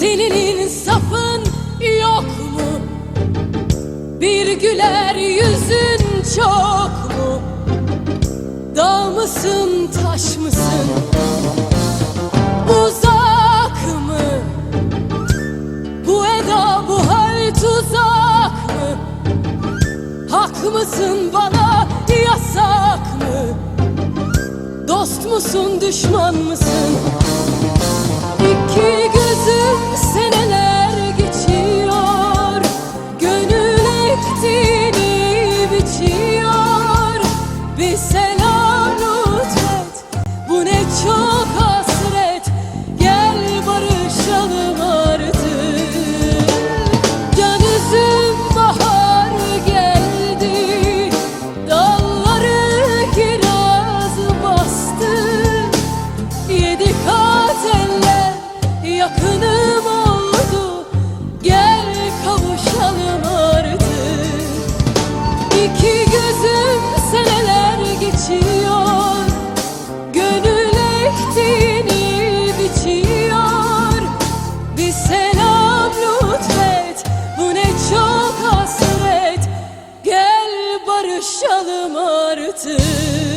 Senin insafın yok mu? Bir güler yüzün çok mu? Dağ mısın taş mısın? Uzak mı? Bu eda bu hal tuzak mı? Hak mısın bana yasak mı? Dost musun düşman mısın? Yaşayalım artık.